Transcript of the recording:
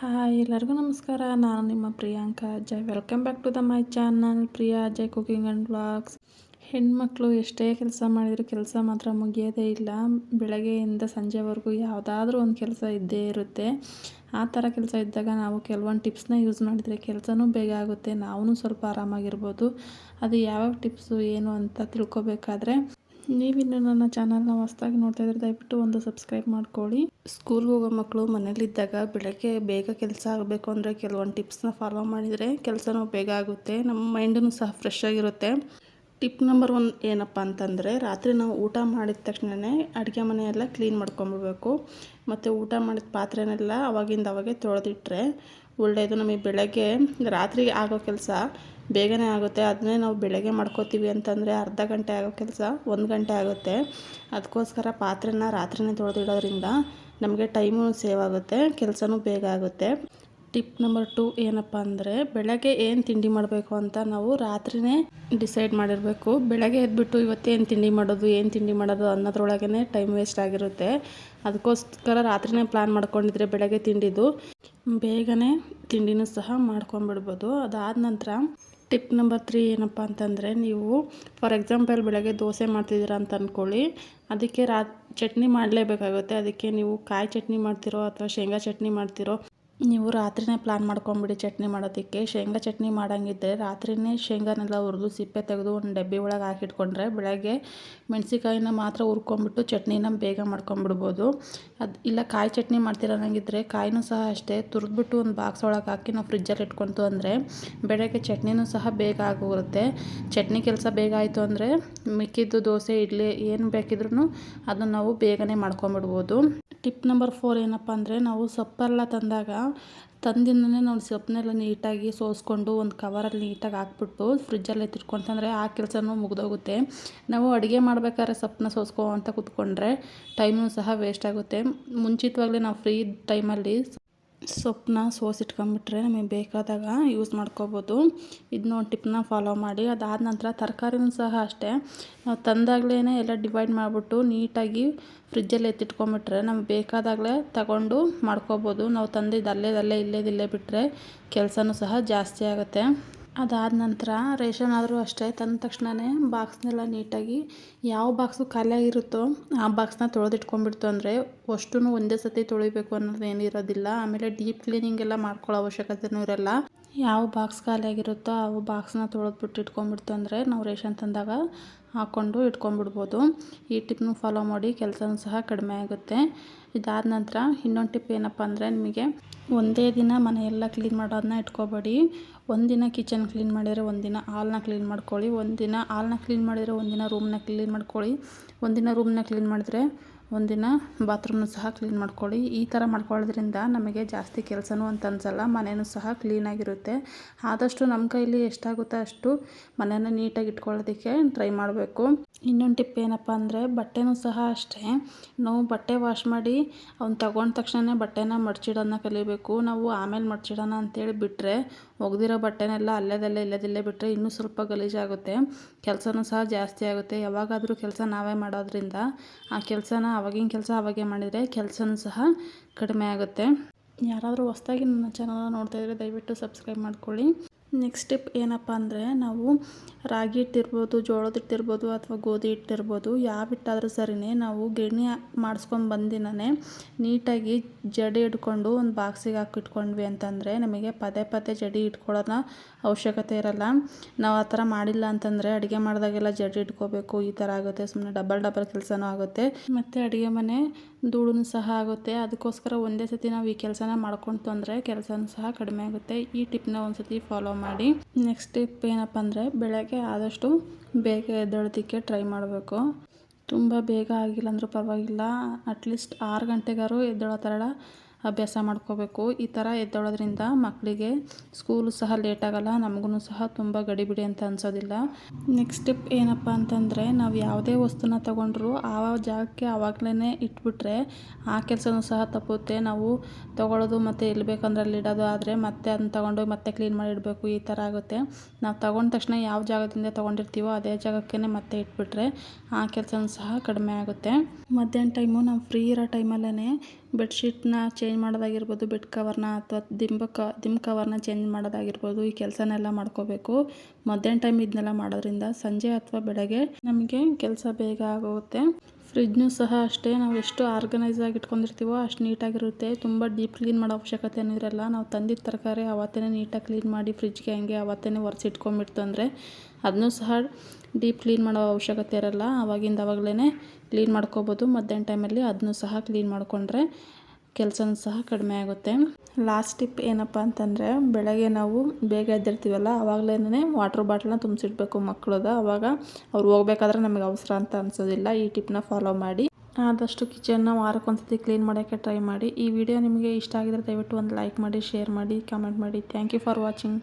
Hi, ಎಲ್ಲರಿಗೂ ನಮಸ್ಕಾರ. ನಾನು ನಿಮ್ಮ Priyanka Ajay. Welcome back to the my channel Priya Ajay cooking and vlogs ಹೆಣ್ಮಕ್ಳು ಎಷ್ಟೇ ಕೆಲಸ ಮಾಡಿದರೂ ಕೆಲಸ ಮಾತ್ರ ಮುಗಿಯೋದೇ ಇಲ್ಲ. ಬೆಳಗ್ಗೆಯಿಂದ ಸಂಜೆವರೆಗೂ ಯಾವುದಾದ್ರೂ ಒಂದು ಕೆಲಸ ಇದ್ದೇ ಇರುತ್ತೆ. ಆ ಥರ ಕೆಲಸ ಇದ್ದಾಗ ನಾವು ಕೆಲವೊಂದು ಟಿಪ್ಸ್ನ ಯೂಸ್ ಮಾಡಿದರೆ ಕೆಲಸನೂ ಬೇಗ ಆಗುತ್ತೆ. ನಾವೂ ಸ್ವಲ್ಪ ಆರಾಮಾಗಿರ್ಬೋದು. ಅದು ಯಾವ್ಯಾವ ಟಿಪ್ಸು ಏನು ಅಂತ ತಿಳ್ಕೊಬೇಕಾದ್ರೆ ನೀವಿನ್ನು ನನ್ನ ಚಾನಲ್ನ ಹೊಸ್ದಾಗಿ ನೋಡ್ತಾ ಇದ್ರೆ ದಯವಿಟ್ಟು ಒಂದು ಸಬ್ಸ್ಕ್ರೈಬ್ ಮಾಡ್ಕೊಳ್ಳಿ. ಸ್ಕೂಲ್ಗೆ ಹೋಗೋ ಮಕ್ಕಳು ಮನೇಲಿದ್ದಾಗ ಬೆಳಗ್ಗೆ ಬೇಗ ಕೆಲಸ ಆಗಬೇಕು ಅಂದರೆ ಕೆಲವೊಂದು ಟಿಪ್ಸ್ನ ಫಾಲೋ ಮಾಡಿದರೆ ಕೆಲಸನೂ ಬೇಗ ಆಗುತ್ತೆ, ನಮ್ಮ ಮೈಂಡೂ ಸಹ ಫ್ರೆಶ್ ಆಗಿರುತ್ತೆ. ಟಿಪ್ ನಂಬರ್ ಒನ್ ಏನಪ್ಪ ಅಂತಂದರೆ, ರಾತ್ರಿ ನಾವು ಊಟ ಮಾಡಿದ ತಕ್ಷಣವೇ ಅಡುಗೆ ಮನೆಯೆಲ್ಲ ಕ್ಲೀನ್ ಮಾಡ್ಕೊಂಬಿಡ್ಬೇಕು ಮತ್ತು ಊಟ ಮಾಡಿದ ಪಾತ್ರೆನೆಲ್ಲ ಅವಾಗಿಂದ ಅವಾಗೆ ತೊಳೆದಿಟ್ರೆ ಒಳ್ಳೆಯದು. ನಮಗೆ ಬೆಳಗ್ಗೆ ರಾತ್ರಿ ಆಗೋ ಕೆಲಸ ಬೇಗನೆ ಆಗುತ್ತೆ. ಅದನ್ನೇ ನಾವು ಬೆಳಗ್ಗೆ ಮಾಡ್ಕೋತೀವಿ ಅಂತಂದರೆ ಅರ್ಧ ಗಂಟೆ ಆಗೋ ಕೆಲಸ ಒಂದು ಗಂಟೆ ಆಗುತ್ತೆ. ಅದಕ್ಕೋಸ್ಕರ ಪಾತ್ರೆನ ರಾತ್ರಿನೇ ತೊಳೆದಿಡೋದ್ರಿಂದ ನಮಗೆ ಟೈಮು ಸೇವ್ ಆಗುತ್ತೆ, ಕೆಲಸನೂ ಬೇಗ ಆಗುತ್ತೆ. ಟಿಪ್ ನಂಬರ್ ಟು ಏನಪ್ಪ ಅಂದರೆ ಬೆಳಗ್ಗೆ ಏನು ತಿಂಡಿ ಮಾಡಬೇಕು ಅಂತ ನಾವು ರಾತ್ರಿನೇ ಡಿಸೈಡ್ ಮಾಡಿರಬೇಕು. ಬೆಳಗ್ಗೆ ಎದ್ಬಿಟ್ಟು ಇವತ್ತೇನು ತಿಂಡಿ ಮಾಡೋದು, ಏನು ತಿಂಡಿ ಮಾಡೋದು ಅನ್ನೋದ್ರೊಳಗೇ ಟೈಮ್ ವೇಸ್ಟ್ ಆಗಿರುತ್ತೆ. ಅದಕ್ಕೋಸ್ಕರ ರಾತ್ರಿನೇ ಪ್ಲ್ಯಾನ್ ಮಾಡ್ಕೊಂಡಿದ್ರೆ ಬೆಳಗ್ಗೆ ತಿಂಡಿದು ಬೇಗನೆ ತಿಂಡಿನೂ ಸಹ ಮಾಡ್ಕೊಂಬಿಡ್ಬೋದು ಅದಾದ ನಂತರ ಟಿಪ್ ನಂಬರ್ ತ್ರೀ ಏನಪ್ಪ ಅಂತಂದರೆ ನೀವು, ಫಾರ್ ಎಕ್ಸಾಂಪಲ್ ಬೆಳಗ್ಗೆ ದೋಸೆ ಮಾಡ್ತಿದ್ದೀರಾ ಅಂತ ಅಂದ್ಕೊಳ್ಳಿ ಅದಕ್ಕೆ ರಾ, ಚಟ್ನಿ ಮಾಡಲೇಬೇಕಾಗುತ್ತೆ. ಅದಕ್ಕೆ ನೀವು ಕಾಯಿ ಚಟ್ನಿ ಮಾಡ್ತಿರೋ ಅಥವಾ ಶೇಂಗಾ ಚಟ್ನಿ ಮಾಡ್ತಿರೋ ನೀವು ರಾತ್ರಿನೇ ಪ್ಲ್ಯಾನ್ ಮಾಡ್ಕೊಂಬಿಡಿ ಚಟ್ನಿ ಮಾಡೋದಕ್ಕೆ. ಶೇಂಗಾ ಚಟ್ನಿ ಮಾಡೋಂಗಿದ್ರೆ ರಾತ್ರಿನೇ ಶೇಂಗಾನೆಲ್ಲ ಹುರಿದು ಸಿಪ್ಪೆ ತೆಗೆದು ಒಂದು ಡಬ್ಬಿ ಒಳಗೆ ಹಾಕಿಟ್ಕೊಂಡ್ರೆ ಬೆಳಗ್ಗೆ ಮೆಣಸಿಕಾಯಿನ ಮಾತ್ರ ಹುರ್ಕೊಂಬಿಟ್ಟು ಚಟ್ನಿನ ಬೇಗ ಮಾಡ್ಕೊಂಬಿಡ್ಬೋದು. ಅದು ಇಲ್ಲ ಕಾಯಿ ಚಟ್ನಿ ಮಾಡ್ತಿರೋಂಗಿದ್ರೆ ಕಾಯಿನೂ ಸಹ ಅಷ್ಟೇ ತುರಿದ್ಬಿಟ್ಟು ಒಂದು ಬಾಕ್ಸ್ ಒಳಗೆ ಹಾಕಿ ನಾವು ಫ್ರಿಜ್ಜಲ್ಲಿ ಇಟ್ಕೊತು ಅಂದರೆ ಬೆಳಗ್ಗೆ ಚಟ್ನಿನೂ ಸಹ ಬೇಗ ಆಗೋಗುತ್ತೆ. ಚಟ್ನಿ ಕೆಲಸ ಬೇಗ ಆಯಿತು ಅಂದರೆ ಮಿಕ್ಕಿದ್ದು ದೋಸೆ, ಇಡ್ಲಿ ಏನು ಬೇಕಿದ್ರೂ ಅದನ್ನು ನಾವು ಬೇಗನೆ ಮಾಡ್ಕೊಂಬಿಡ್ಬೋದು. ಟಿಪ್ ನಂಬರ್ ಫೋರ್ ಏನಪ್ಪ ಅಂದರೆ ನಾವು ಸೊಪ್ಪೆಲ್ಲ ತಂದಾಗ ತಂದಿಂದನೇ ನಾವು ಸೊಪ್ಪನ್ನೆಲ್ಲ ನೀಟಾಗಿ ಸೋಸ್ಕೊಂಡು ಒಂದು ಕವರಲ್ಲಿ ನೀಟಾಗಿ ಹಾಕ್ಬಿಟ್ಟು ಫ್ರಿಜ್ಜಲ್ಲಿ ಎತ್ತಿಟ್ಕೊಂತಂದರೆ ಆ ಕೆಲಸನೂ ಮುಗಿದೋಗುತ್ತೆ. ನಾವು ಅಡುಗೆ ಮಾಡ್ಬೇಕಾದ್ರೆ ಸೊಪ್ಪನ್ನ ಸೋಸ್ಕೊ ಅಂತ ಕೂತ್ಕೊಂಡ್ರೆ ಟೈಮು ಸಹ ವೇಸ್ಟ್ ಆಗುತ್ತೆ. ಮುಂಚಿತವಾಗಲೇ ನಾವು ಫ್ರೀ ಟೈಮಲ್ಲಿ ಸೊಪ್ಪನ್ನ ಸೋಸಿಟ್ಕೊಂಬಿಟ್ರೆ ನಮಗೆ ಬೇಕಾದಾಗ ಯೂಸ್ ಮಾಡ್ಕೋಬೋದು. ಇದನ್ನ ಒಂದು ಟಿಪ್ನ ಫಾಲೋ ಮಾಡಿ. ಅದಾದ ನಂತರ ತರಕಾರಿನೂ ಸಹ ಅಷ್ಟೇ. ನಾವು ತಂದಾಗಲೇ ಎಲ್ಲ ಡಿವೈಡ್ ಮಾಡಿಬಿಟ್ಟು ನೀಟಾಗಿ ಫ್ರಿಜ್ಜಲ್ಲಿ ಎತ್ತಿಟ್ಕೊಂಬಿಟ್ರೆ ನಮ್ಗೆ ಬೇಕಾದಾಗಲೇ ತಗೊಂಡು ಮಾಡ್ಕೋಬೋದು. ನಾವು ತಂದಿದ್ದು ಅಲ್ಲೇದಲ್ಲೇ ಅಲ್ಲೇ ಇಲ್ಲೇದಿಲ್ಲೇ ಬಿಟ್ಟರೆ ಕೆಲಸನೂ ಸಹ ಜಾಸ್ತಿ ಆಗುತ್ತೆ. ಅದಾದ ನಂತರ ರೇಷನ್ ಆದರೂ ಅಷ್ಟೇ, ತಂದ ತಕ್ಷಣವೇ ಬಾಕ್ಸ್ನೆಲ್ಲ ನೀಟಾಗಿ ಯಾವ ಬಾಕ್ಸು ಖಾಲಿಯಾಗಿರುತ್ತೋ ಆ ಬಾಕ್ಸ್ನ ತೊಳೆದಿಟ್ಕೊಂಡ್ಬಿಡ್ತು ಅಂದರೆ ಅಷ್ಟೂ ಒಂದೇ ಸತಿ ತೊಳಿಬೇಕು ಅನ್ನೋದು ಏನಿರೋದಿಲ್ಲ. ಆಮೇಲೆ ಡೀಪ್ ಕ್ಲೀನಿಂಗ್ ಎಲ್ಲ ಮಾಡ್ಕೊಳ್ಳೋ ಅವಶ್ಯಕತೆನೂ ಇರಲ್ಲ. ಯಾವ ಬಾಕ್ಸ್ ಖಾಲಿಯಾಗಿರುತ್ತೋ ಆ ಬಾಕ್ಸ್ನ ತೊಳೆದ್ಬಿಟ್ಟು ಇಟ್ಕೊಂಡ್ಬಿಡ್ತು ಅಂದರೆ ನಾವು ರೇಷನ್ ತಂದಾಗ ಹಾಕ್ಕೊಂಡು ಇಟ್ಕೊಂಡ್ಬಿಡ್ಬೋದು. ಈ ಟಿಪ್ನು ಫಾಲೋ ಮಾಡಿ ಕೆಲಸನೂ ಸಹ ಕಡಿಮೆ ಆಗುತ್ತೆ. ಇದಾದ ನಂತರ ಇನ್ನೊಂದು ಟಿಪ್ ಏನಪ್ಪ ಅಂದರೆ ನಿಮಗೆ ಒಂದೇ ದಿನ ಮನೆಯೆಲ್ಲ ಕ್ಲೀನ್ ಮಾಡೋದನ್ನ ಇಟ್ಕೋಬೇಡಿ. ಒಂದಿನ ಕಿಚನ್ ಕ್ಲೀನ್ ಮಾಡಿದರೆ ಒಂದಿನ ಹಾಲ್ನ ಕ್ಲೀನ್ ಮಾಡ್ಕೊಳ್ಳಿ. ಒಂದಿನ ಹಾಲ್ನ ಕ್ಲೀನ್ ಮಾಡಿದರೆ ಒಂದಿನ ರೂಮ್ನ ಕ್ಲೀನ್ ಮಾಡ್ಕೊಳ್ಳಿ. ಒಂದಿನ ರೂಮ್ನ ಕ್ಲೀನ್ ಮಾಡಿದ್ರೆ ಒಂದಿನ ಬಾತ್ರೂಮ್ನು ಸಹ ಕ್ಲೀನ್ ಮಾಡ್ಕೊಳ್ಳಿ. ಈ ಥರ ಮಾಡ್ಕೊಳ್ಳೋದ್ರಿಂದ ನಮಗೆ ಜಾಸ್ತಿ ಕೆಲಸನೂ ಅಂತ ಅನ್ಸಲ್ಲ ಮನೆಯೂ ಸಹ ಕ್ಲೀನಾಗಿರುತ್ತೆ ಆದಷ್ಟು ನಮ್ಮ ಕೈಲಿ ಎಷ್ಟಾಗುತ್ತೋ ಅಷ್ಟು ಮನೇನ ನೀಟಾಗಿ ಇಟ್ಕೊಳ್ಳೋದಕ್ಕೆ ಟ್ರೈ ಮಾಡಬೇಕು. ಇನ್ನೊಂದು ಟಿಪ್ ಏನಪ್ಪ ಅಂದರೆ, ಬಟ್ಟೆನೂ ಸಹ ಅಷ್ಟೇ. ನಾವು ಬಟ್ಟೆ ವಾಶ್ ಮಾಡಿ ಅವ್ನು ತಗೊಂಡ ತಕ್ಷಣ ಬಟ್ಟೆನ ಮಡ್ಚಿಡೋದನ್ನ ಕಲಿಬೇಕು. ನಾವು ಆಮೇಲೆ ಮಡ್ಚಿಡೋಣ ಅಂತೇಳಿ ಬಿಟ್ಟರೆ ಒಗೆದಿರೋ ಬಟ್ಟೆನೆಲ್ಲ ಅಲ್ಲೇದಲ್ಲೇ ಇಲ್ಲದಿಲ್ಲೇ ಬಿಟ್ಟರೆ ಇನ್ನೂ ಸ್ವಲ್ಪ ಗಲೀಜಾಗುತ್ತೆ. ಕೆಲಸನೂ ಸಹ ಜಾಸ್ತಿ ಆಗುತ್ತೆ. ಯಾವಾಗಾದರೂ ಕೆಲಸ ನಾವೇ ಮಾಡೋದ್ರಿಂದ ಆ ಕೆಲಸನ ಅವಾಗಿನ ಕೆಲಸ ಆವಾಗೇ ಮಾಡಿದರೆ ಕೆಲಸನೂ ಸಹ ಕಡಿಮೆ ಆಗುತ್ತೆ. ಯಾರಾದರೂ ಹೊಸ್ದಾಗಿ ನನ್ನ ಚಾನಲ್ನ ನೋಡ್ತಾಯಿದ್ರೆ ದಯವಿಟ್ಟು ಸಬ್ಸ್ಕ್ರೈಬ್ ಮಾಡ್ಕೊಳ್ಳಿ. ನೆಕ್ಸ್ಟ್ ಸ್ಟೆಪ್ ಏನಪ್ಪ ಅಂದರೆ ನಾವು ರಾಗಿ ಹಿಟ್ಟಿರ್ಬೋದು ಜೋಳದ ಹಿಟ್ಟಿರ್ಬೋದು ಅಥವಾ ಗೋಧಿ ಹಿಟ್ಟಿರ್ಬೋದು ಯಾವ ಹಿಟ್ಟಾದರೂ ಸರಿಯೇ ನಾವು ಗಿರಣಿ ಮಾಡಿಸ್ಕೊಂಡು ಬಂದಿನೇ ನೀಟಾಗಿ ಜಡಿ ಹಿಡ್ಕೊಂಡು ಒಂದು ಬಾಕ್ಸಿಗೆ ಹಾಕಿಟ್ಕೊಂಡ್ವಿ ಅಂತಂದರೆ ನಮಗೆ ಪದೇ ಪದೇ ಜಡಿ ಇಟ್ಕೊಳ್ಳೋದ ಅವಶ್ಯಕತೆ ಇರಲ್ಲ. ನಾವು ಆ ಥರ ಮಾಡಿಲ್ಲ ಅಂತಂದರೆ ಅಡುಗೆ ಮಾಡಿದಾಗೆಲ್ಲ ಜಡಿ ಇಟ್ಕೋಬೇಕು ಈ ಥರ ಆಗುತ್ತೆ ಸುಮ್ಮನೆ ಡಬಲ್ ಡಬಲ್ ಕೆಲಸನೂ ಆಗುತ್ತೆ. ಮತ್ತು ಅಡುಗೆ ಮನೆ ಧೂಳು ಸಹ ಆಗುತ್ತೆ. ಅದಕ್ಕೋಸ್ಕರ ಒಂದೇ ಸತಿ ನಾವು ಈ ಕೆಲಸನ ಮಾಡ್ಕೊಂಡು ತೊಂದರೆ ಕೆಲಸನೂ ಸಹ ಕಡಿಮೆ ಆಗುತ್ತೆ. ಈ ಟಿಪ್ನ ಒಂದು ಸತಿ ಫಾಲೋ ಮಾಡಿ. ನೆಕ್ಸ್ಟ್ ಟಿಪ್ ಏನಪ್ಪ ಅಂದರೆ ಬೆಳಗ್ಗೆ ಆದಷ್ಟು ಬೇಗ ಎದ್ದೇಳೋದಕ್ಕೆ ಟ್ರೈ ಮಾಡಬೇಕು. ತುಂಬ ಬೇಗ ಆಗಿಲ್ಲ ಅಂದರೂ ಪರವಾಗಿಲ್ಲ. ಅಟ್ಲೀಸ್ಟ್ ಆರು ಗಂಟೆಗಾರು ಎದ್ದೇಳೋ ಥರ ಅಭ್ಯಾಸ ಮಾಡ್ಕೋಬೇಕು. ಈ ಥರ ಎದ್ದೋಳೋದ್ರಿಂದ ಮಕ್ಕಳಿಗೆ ಸ್ಕೂಲು ಸಹ ಲೇಟ್ ಆಗೋಲ್ಲ ನಮಗೂ ಸಹ ತುಂಬ ಗಡಿಬಿಡಿ ಅಂತ ಅನ್ಸೋದಿಲ್ಲ. ನೆಕ್ಸ್ಟ್ ಟಿಪ್ ಏನಪ್ಪ ಅಂತಂದರೆ, ನಾವು ಯಾವುದೇ ವಸ್ತುನ ತೊಗೊಂಡ್ರು ಆ ಜಾಗಕ್ಕೆ ಆವಾಗಲೇ ಇಟ್ಬಿಟ್ರೆ ಆ ಕೆಲಸನೂ ಸಹ ತಪ್ಪುತ್ತೆ. ನಾವು ತಗೊಳ್ಳೋದು ಮತ್ತು ಎಲ್ಲಿ ಬೇಕಂದ್ರೆ ಅಲ್ಲಿ ಇಡೋದು ಆದರೆ ಮತ್ತೆ ಅದನ್ನ ತೊಗೊಂಡು ಮತ್ತೆ ಕ್ಲೀನ್ ಮಾಡಿ ಇಡಬೇಕು, ಈ ಥರ ಆಗುತ್ತೆ. ನಾವು ತಗೊಂಡ ತಕ್ಷಣ ಯಾವ ಜಾಗದಿಂದ ತೊಗೊಂಡಿರ್ತೀವೋ ಅದೇ ಜಾಗಕ್ಕೇ ಮತ್ತೆ ಇಟ್ಬಿಟ್ರೆ ಆ ಕೆಲಸನೂ ಸಹ ಕಡಿಮೆ ಆಗುತ್ತೆ. ಮಧ್ಯಾಹ್ನ ಟೈಮು ನಾವು ಫ್ರೀ ಇರೋ ಟೈಮಲ್ಲೇ ಬೆಡ್ಶೀಟ್ನ ಚೇಂಜ್ ಮಾಡೋದಾಗಿರ್ಬೋದು ಬೆಡ್ ಕವರ್ನ ಅಥವಾ ದಿಂಬ ಕ ದಿಂಬ್ ಕವರ್ನ ಚೇಂಜ್ ಮಾಡೋದಾಗಿರ್ಬೋದು, ಈ ಕೆಲಸನೆಲ್ಲ ಮಾಡ್ಕೋಬೇಕು. ಮಧ್ಯಾಹ್ನ ಟೈಮ್ ಇದನ್ನೆಲ್ಲ ಮಾಡೋದ್ರಿಂದ ಸಂಜೆ ಅಥವಾ ಬೆಳಗ್ಗೆ ನಮಗೆ ಕೆಲಸ ಬೇಗ ಆಗೋಗುತ್ತೆ. ಫ್ರಿಜ್ನು ಸಹ ಅಷ್ಟೇ, ನಾವು ಎಷ್ಟು ಆರ್ಗನೈಸ್ ಆಗಿ ಇಟ್ಕೊಂಡಿರ್ತೀವೋ ಅಷ್ಟು ನೀಟಾಗಿರುತ್ತೆ. ತುಂಬ ಡೀಪ್ ಕ್ಲೀನ್ ಮಾಡೋ ಅವಶ್ಯಕತೆ ಇರಲ್ಲ ನಾವು ತಂದಿದ್ದ ತರಕಾರಿ ಅವತ್ತೇ ನೀಟಾಗಿ ಕ್ಲೀನ್ ಮಾಡಿ ಫ್ರಿಜ್ಗೆ ಹಂಗೆ ಅವತ್ತೇ ಒರೆಸಿಟ್ಕೊಂಬಿಡ್ತು ಅಂದರೆ ಅದನ್ನೂ ಸಹ ಡೀಪ್ ಕ್ಲೀನ್ ಮಾಡೋ ಅವಶ್ಯಕತೆ ಇರಲ್ಲ. ಅವಾಗಿಂದ ಆವಾಗಲೇ ಕ್ಲೀನ್ ಮಾಡ್ಕೋಬೋದು. ಮಧ್ಯಾಹ್ನ ಟೈಮಲ್ಲಿ ಅದನ್ನೂ ಸಹ ಕ್ಲೀನ್ ಮಾಡಿಕೊಂಡ್ರೆ ಕೆಲಸನೂ ಸಹ ಕಡಿಮೆ ಆಗುತ್ತೆ. ಲಾಸ್ಟ್ ಟಿಪ್ ಏನಪ್ಪ ಅಂತಂದರೆ, ಬೆಳಗ್ಗೆ ನಾವು ಬೇಗ ಎದ್ದಿರ್ತೀವಲ್ಲ ಆವಾಗಲೇ ವಾಟ್ರ್ ಬಾಟ್ಲನ್ನ ತುಂಬಿಸಿಡ್ಬೇಕು ಮಕ್ಕಳದ ಆವಾಗ ಅವ್ರು ಹೋಗ್ಬೇಕಾದ್ರೆ ನಮಗೆ ಅವಸರ ಅಂತ ಅನಿಸೋದಿಲ್ಲ. ಈ ಟಿಪ್ನ ಫಾಲೋ ಮಾಡಿ. ಆದಷ್ಟು ಕಿಚನ್ನ ವಾರಕ್ಕೊಂದ್ಸತಿ ಕ್ಲೀನ್ ಮಾಡೋಕ್ಕೆ ಟ್ರೈ ಮಾಡಿ. ಈ ವಿಡಿಯೋ ನಿಮಗೆ ಇಷ್ಟ ಆಗಿದ್ರೆ ದಯವಿಟ್ಟು ಒಂದು ಲೈಕ್ ಮಾಡಿ ಶೇರ್ ಮಾಡಿ ಕಮೆಂಟ್ ಮಾಡಿ. Thank you for watching